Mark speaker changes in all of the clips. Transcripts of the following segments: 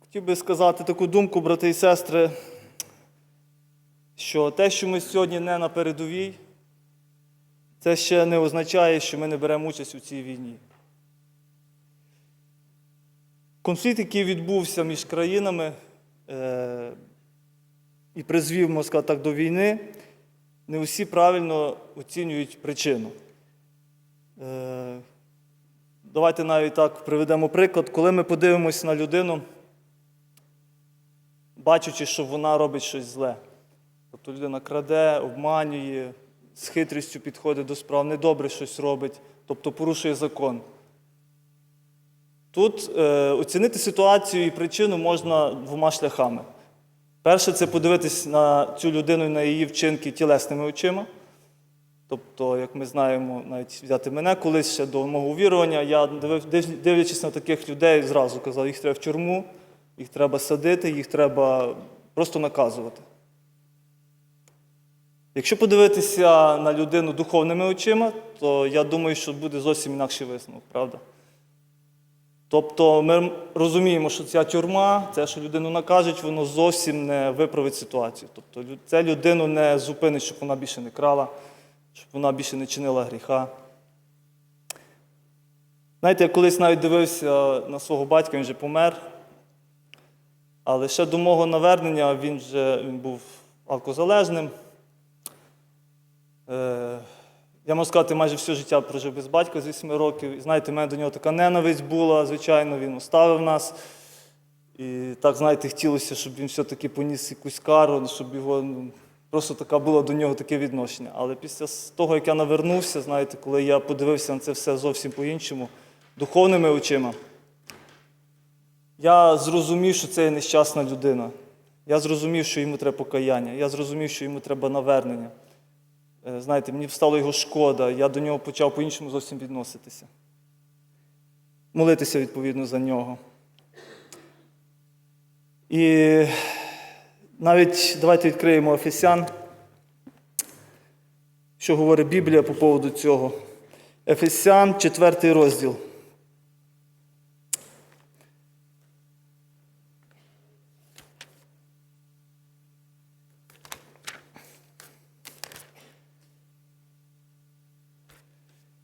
Speaker 1: Хотів би сказати таку думку, брати і сестри, що те, що ми сьогодні не на передовій, це ще не означає, що ми не беремо участь у цій війні. Конфлікт, який відбувся між країнами і призвів, можна сказати так, до війни, не усі правильно оцінюють причину. Е, давайте навіть так приведемо приклад, коли ми подивимося на людину, бачачи, що вона робить щось зле. Тобто людина краде, обманює, з хитрістю підходить до справ, недобре щось робить, тобто порушує закон. Тут е, оцінити ситуацію і причину можна двома шляхами. Перше, це подивитись на цю людину і на її вчинки тілесними очима. Тобто, як ми знаємо, навіть взяти мене колись ще до мого увірування, я дивлячись на таких людей, зразу казав, їх треба в тюрму, їх треба садити, їх треба просто наказувати. Якщо подивитися на людину духовними очима, то я думаю, що буде зовсім інакший висновок, правда? Тобто ми розуміємо, що ця тюрма, це, що людину накажуть, воно зовсім не виправить ситуацію. Тобто це людину не зупинить, щоб вона більше не крала, щоб вона більше не чинила гріха. Знаєте, я колись навіть дивився на свого батька, він вже помер. Але ще до мого навернення він вже він був алкозалежним. Я можу сказати, майже все життя прожив без батька з 8 років. І знаєте, в мене до нього така ненависть була, звичайно, він оставив нас. І так, знаєте, хотілося, щоб він все-таки поніс якусь кару, щоб його ну, просто така було до нього таке відношення. Але після того, як я навернувся, знаєте, коли я подивився на це все зовсім по-іншому, духовними очима, я зрозумів, що це є нещасна людина. Я зрозумів, що йому треба покаяння. Я зрозумів, що йому треба навернення. Е, Знаєте, мені стало його шкода, я до нього почав по-іншому зовсім відноситися. Молитися відповідно за нього. І навіть давайте відкриємо Ефесян, що говорить Біблія по поводу цього. Ефесян, 4 розділ.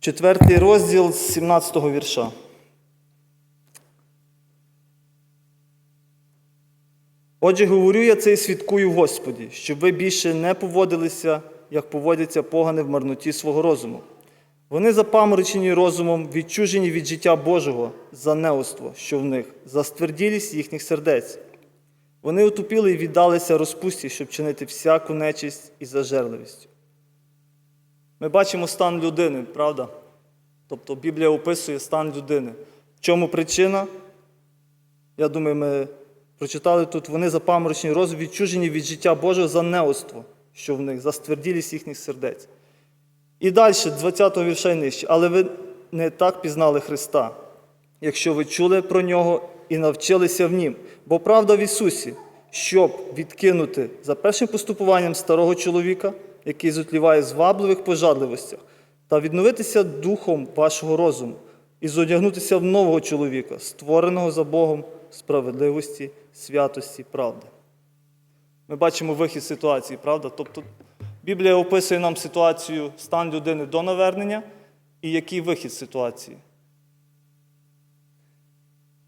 Speaker 1: Четвертий розділ з 17 вірша. Отже, говорю я це і свідкую Господі, щоб ви більше не поводилися, як поводяться погани в марноті свого розуму. Вони запаморочені розумом, відчужені від життя Божого за неоство, що в них, за стверділість їхніх сердець. Вони утупіли і віддалися розпусті, щоб чинити всяку нечисть і зажерливістю. Ми бачимо стан людини, правда? Тобто Біблія описує стан людини. В чому причина? Я думаю, ми прочитали тут, вони запаморочені розум, відчужені від життя Божого за неоство, що в них, за стверділість їхніх сердець. І далі, 20-го вірша й нижче. Але ви не так пізнали Христа, якщо ви чули про нього і навчилися в Нім. Бо правда в Ісусі, щоб відкинути за першим поступуванням старого чоловіка, який зотліває звабливих пожадливостях, та відновитися духом вашого розуму і зодягнутися в нового чоловіка, створеного за Богом справедливості, святості, правди. Ми бачимо вихід ситуації, правда? Тобто Біблія описує нам ситуацію, стан людини до навернення і який вихід ситуації.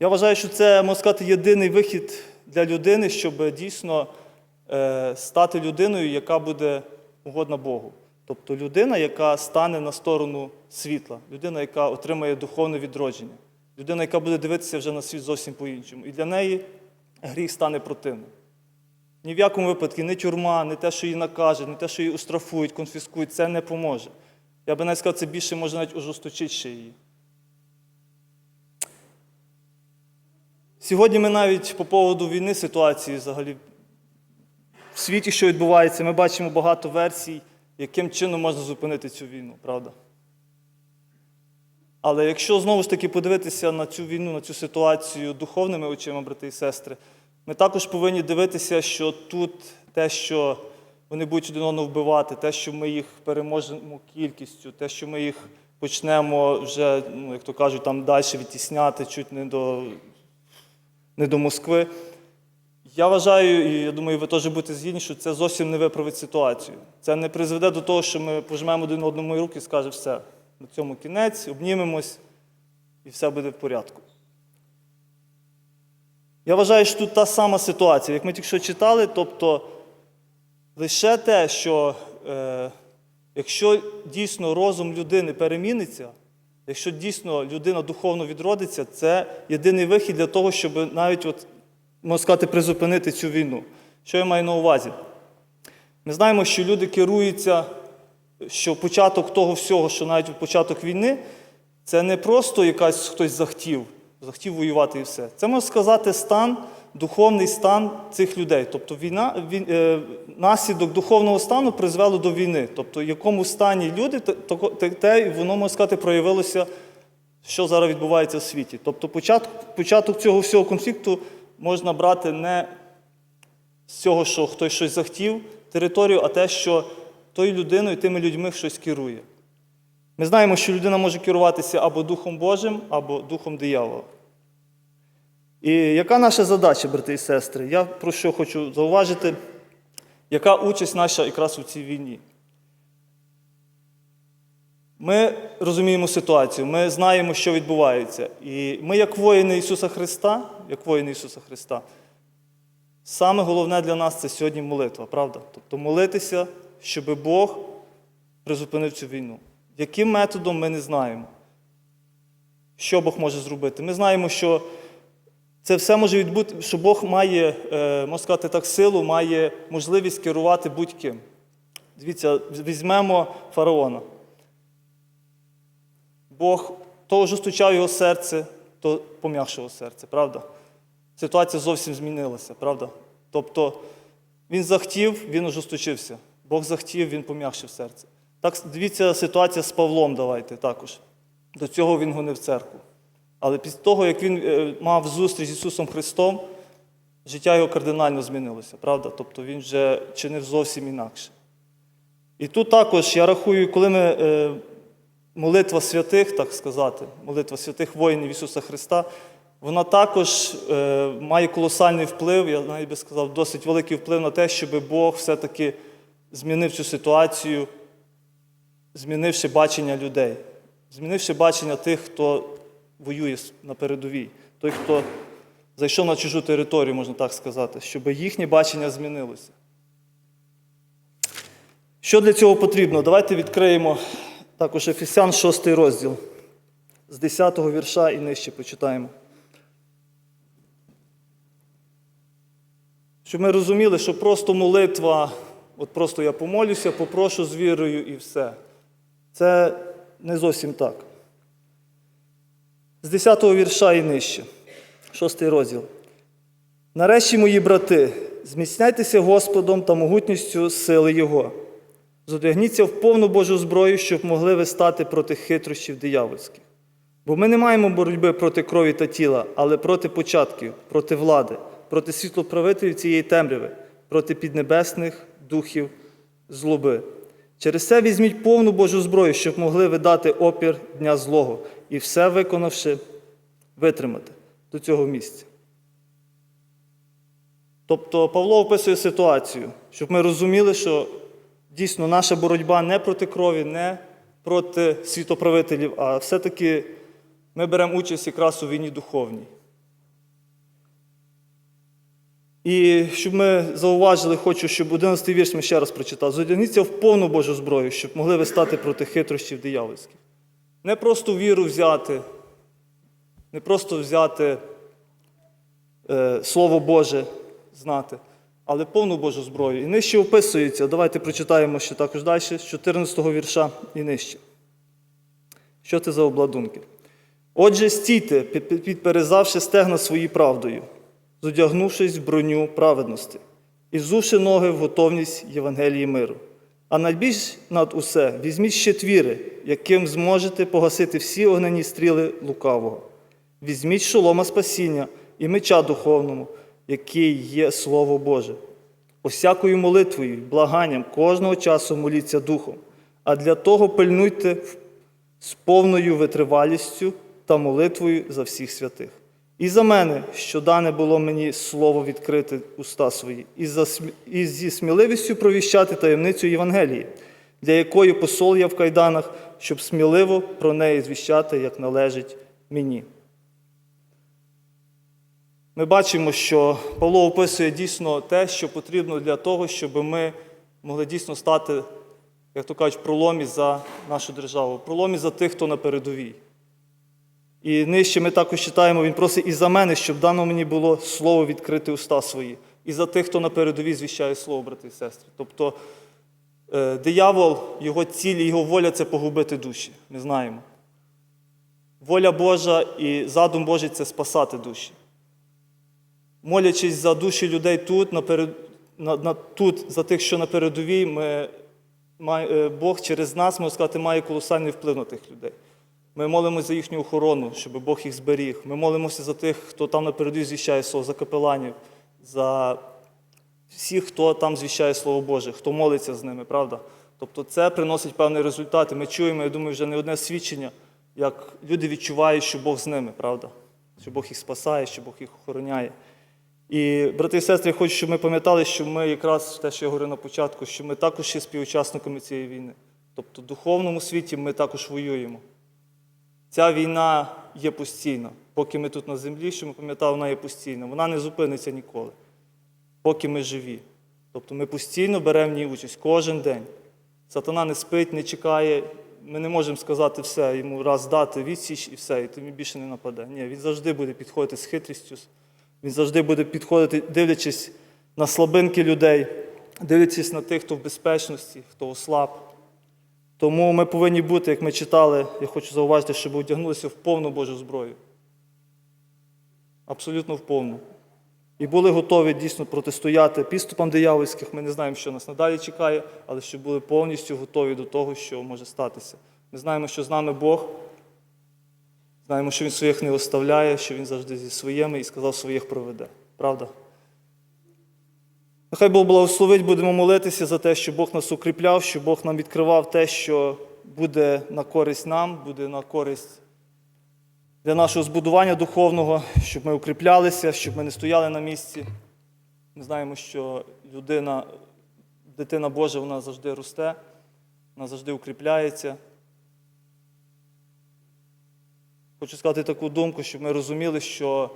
Speaker 1: Я вважаю, що це, можна сказати, єдиний вихід для людини, щоб дійсно е, стати людиною, яка буде угодна Богу. Тобто людина, яка стане на сторону світла, людина, яка отримає духовне відродження, людина, яка буде дивитися вже на світ зовсім по-іншому. І для неї гріх стане противним. Ні в якому випадку не тюрма, не те, що її накажуть, не те, що її оштрафують, конфіскують, це не поможе. Я би навіть сказав, це більше може навіть ожесточити ще її. Сьогодні ми навіть по поводу війни ситуації взагалі світі, що відбувається, ми бачимо багато версій, яким чином можна зупинити цю війну, правда? Але якщо знову ж таки подивитися на цю війну, на цю ситуацію духовними очима, брати і сестри, Ми також повинні дивитися, що тут те, що вони будуть один одного вбивати, те, що ми їх переможемо кількістю, те, що ми їх почнемо вже, ну, як то кажуть, там далі відтісняти, чуть не до, не до Москви. Я вважаю, і я думаю, ви теж будете згідні, що це зовсім не виправить ситуацію. Це не призведе до того, що ми пожмемо один одному руки і скажемо, все, на цьому кінець, обнімемось і все буде в порядку. Я вважаю, що тут та сама ситуація, як ми тільки що читали, тобто лише те, що е, якщо дійсно розум людини переміниться, якщо дійсно людина духовно відродиться, це єдиний вихід для того, щоб навіть, от, можна сказати, призупинити цю війну. Що я маю на увазі? Ми знаємо, що люди керуються, що початок того всього, що навіть початок війни, це не просто якась хтось захотів, захотів воювати і все. Це можна сказати стан, духовний стан цих людей. Тобто війна, він, е, наслідок духовного стану призвело до війни. Тобто, в якому стані люди, те воно можна сказати, проявилося, що зараз відбувається в світі. Тобто, початок, початок цього всього конфлікту можна брати не з цього, що хтось щось захотів, територію, а те, що тою людиною, тими людьми щось керує. Ми знаємо, що людина може керуватися або Духом Божим, або Духом диявола. І яка наша задача, брати і сестри? Я про що хочу зауважити, яка участь наша якраз у цій війні? Ми розуміємо ситуацію, ми знаємо, що відбувається. І ми, як воїни Ісуса Христа, як воїни Ісуса Христа, саме головне для нас це сьогодні молитва, правда? Тобто молитися, щоб Бог призупинив цю війну. Яким методом ми не знаємо, що Бог може зробити. Ми знаємо, що це все може відбути, що Бог має, е, можна сказати так, силу, має можливість керувати будь-ким. Дивіться, візьмемо фараона. Бог то ожесточав його серце, то пом'якшив серце, правда? Ситуація зовсім змінилася, правда? Тобто він захотів, він ожесточився. Бог захотів, він пом'якшив серце. Так, дивіться, ситуація з Павлом, давайте також. До цього він гонив церкву. Але після того, як він е, мав зустріч з Ісусом Христом, життя його кардинально змінилося, правда? Тобто він вже чинив зовсім інакше. І тут також я рахую, коли ми е, молитва святих, так сказати, молитва святих воїнів Ісуса Христа, вона також е, має колосальний вплив, я навіть би сказав, досить великий вплив на те, щоб Бог все-таки змінив цю ситуацію, змінивши бачення людей, змінивши бачення тих, хто воює на передовій, той, хто зайшов на чужу територію, можна так сказати, щоб їхнє бачення змінилося. Що для цього потрібно? Давайте відкриємо також Ефесян 6 розділ. З 10 го вірша і нижче почитаємо. Щоб ми розуміли, що просто молитва, от просто я помолюся, попрошу з вірою і все. Це не зовсім так. З 10 го вірша і нижче, 6 розділ. Нарешті, мої брати, зміцняйтеся Господом та могутністю сили Його. Зодягніться в повну Божу зброю, щоб могли ви стати проти хитрощів диявольських. Бо ми не маємо боротьби проти крові та тіла, але проти початків, проти влади, проти світлоправителів цієї темряви, проти піднебесних духів злоби. Через це візьміть повну Божу зброю, щоб могли ви дати опір дня злого, і все виконавши, витримати до цього місця. Тобто Павло описує ситуацію, щоб ми розуміли, що дійсно наша боротьба не проти крові, не проти світоправителів, а все-таки ми беремо участь якраз у війні духовній. І щоб ми зауважили, хочу, щоб 11 вірш ми ще раз прочитав. Зодягніться в повну Божу зброю, щоб могли ви стати проти хитрощів диявольських. Не просто віру взяти, не просто взяти е, Слово Боже знати, але повну Божу зброю. І нижче описується, давайте прочитаємо ще також далі, з 14 вірша і нижче. Що це за обладунки? Отже, стійте, підперезавши стегна свої правдою, зодягнувшись в броню праведності, і взувши ноги в готовність Євангелії миру. А найбільш над усе візьміть щит віри, яким зможете погасити всі огнені стріли лукавого. Візьміть шолома спасіння і меча духовному, який є Слово Боже. Усякою молитвою, благанням кожного часу моліться Духом, а для того пильнуйте з повною витривалістю та молитвою за всіх святих. І за мене, що дане було мені слово відкрити уста свої, і, за, і зі сміливістю провіщати таємницю Євангелії, для якої посол я в кайданах, щоб сміливо про неї звіщати, як належить мені. Ми бачимо, що Павло описує дійсно те, що потрібно для того, щоб ми могли дійсно стати, як то кажуть, проломі за нашу державу, проломі за тих, хто на передовій. І нижче ми також читаємо, він просить і за мене, щоб дано мені було слово відкрити уста свої, і за тих, хто на передовій звіщає слово, брати і сестри. Тобто е, диявол, його ціль, і його воля це погубити душі. Ми знаємо. Воля Божа і задум Божий це спасати душі. Молячись за душі людей тут, на, на, на, тут за тих, що на передовій, е, Бог через нас, можна сказати, має колосальний вплив на тих людей. Ми молимося за їхню охорону, щоб Бог їх зберіг. Ми молимося за тих, хто там на передовій звіщає слово, за капеланів, за всіх, хто там звіщає Слово Боже, хто молиться з ними, правда? Тобто це приносить певний результат. Ми чуємо, я думаю, вже не одне свідчення, як люди відчувають, що Бог з ними, правда? Що Бог їх спасає, що Бог їх охороняє. І, брати і сестри, я хочу, щоб ми пам'ятали, що ми якраз те, що я говорив на початку, що ми також є співучасниками цієї війни. Тобто в духовному світі ми також воюємо. Ця війна є постійна. Поки ми тут на землі, що ми пам'ятали, вона є постійна. Вона не зупиниться ніколи, поки ми живі. Тобто ми постійно беремо в ній участь кожен день. Сатана не спить, не чекає. Ми не можемо сказати все, йому раз дати відсіч і все, і тобі більше не нападе. Ні, він завжди буде підходити з хитрістю, він завжди буде підходити, дивлячись на слабинки людей, дивлячись на тих, хто в безпечності, хто ослаб. Тому ми повинні бути, як ми читали, я хочу зауважити, щоб одягнулися в повну Божу зброю. Абсолютно в повну. І були готові дійсно протистояти підступам диявольських. Ми не знаємо, що нас надалі чекає, але щоб були повністю готові до того, що може статися. Ми знаємо, що з нами Бог. Знаємо, що Він своїх не оставляє, що Він завжди зі своїми і сказав, своїх проведе. Правда? Нехай Бог благословить, будемо молитися за те, щоб Бог нас укріпляв, щоб Бог нам відкривав те, що буде на користь нам, буде на користь для нашого збудування духовного, щоб ми укріплялися, щоб ми не стояли на місці. Ми знаємо, що людина, дитина Божа, вона завжди росте, вона завжди укріпляється. Хочу сказати таку думку, щоб ми розуміли, що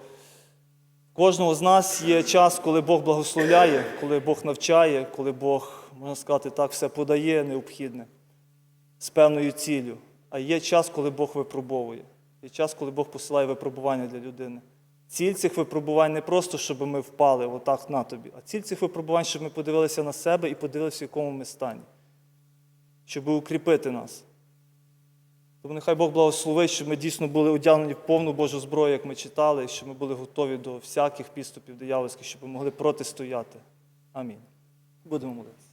Speaker 1: кожного з нас є час, коли Бог благословляє, коли Бог навчає, коли Бог, можна сказати так, все подає необхідне з певною ціллю. А є час, коли Бог випробовує. Є час, коли Бог посилає випробування для людини. Ціль цих випробувань не просто, щоб ми впали отак на тобі, а ціль цих випробувань, щоб ми подивилися на себе і подивилися, в якому ми стані, щоб укріпити нас. Тому нехай Бог благословить, щоб ми дійсно були одягнені в повну Божу зброю, як ми читали, щоб ми були готові до всяких підступів диявольських, щоб ми могли протистояти. Амінь. Будемо молитися.